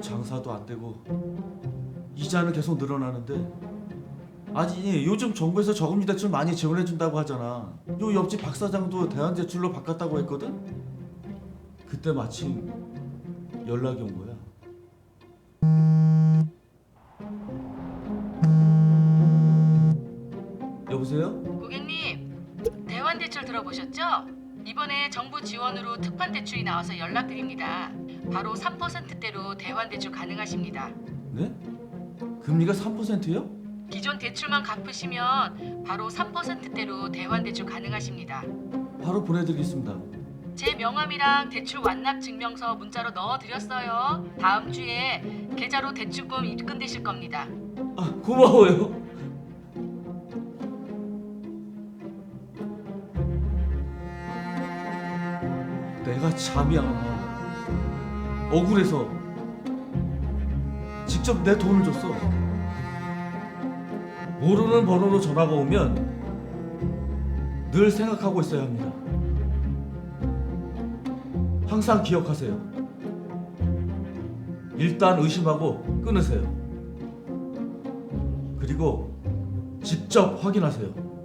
장사도 안 되고 이자는 계속 늘어나는데 아니 요즘 정부에서 저금리 대출 많이 지원해 준다고 하잖아. 요 옆집 박 사장도 대환 대출로 바꿨다고 했거든. 그때 마침 연락이 온 거야. 여보세요? 고객님, 대환 대출 들어보셨죠? 이번에 정부 지원으로 특판 대출이 나와서 연락드립니다. 바로 3%대로 대환 대출 가능하십니다. 네? 금리가 3%요? 기존 대출만 갚으시면 바로 3%대로 대환 대출 가능하십니다. 바로 보내드리겠습니다. 제 명함이랑 대출 완납 증명서 문자로 넣어드렸어요. 다음 주에 계좌로 대출금 입금되실 겁니다. 아 고마워요. 내가 잠이 안 와. 억울해서 직접 내 돈을 줬어. 모르는 번호로 전화가 오면 늘 생각하고 있어야 합니다. 항상 기억하세요. 일단 의심하고 끊으세요. 그리고 직접 확인하세요.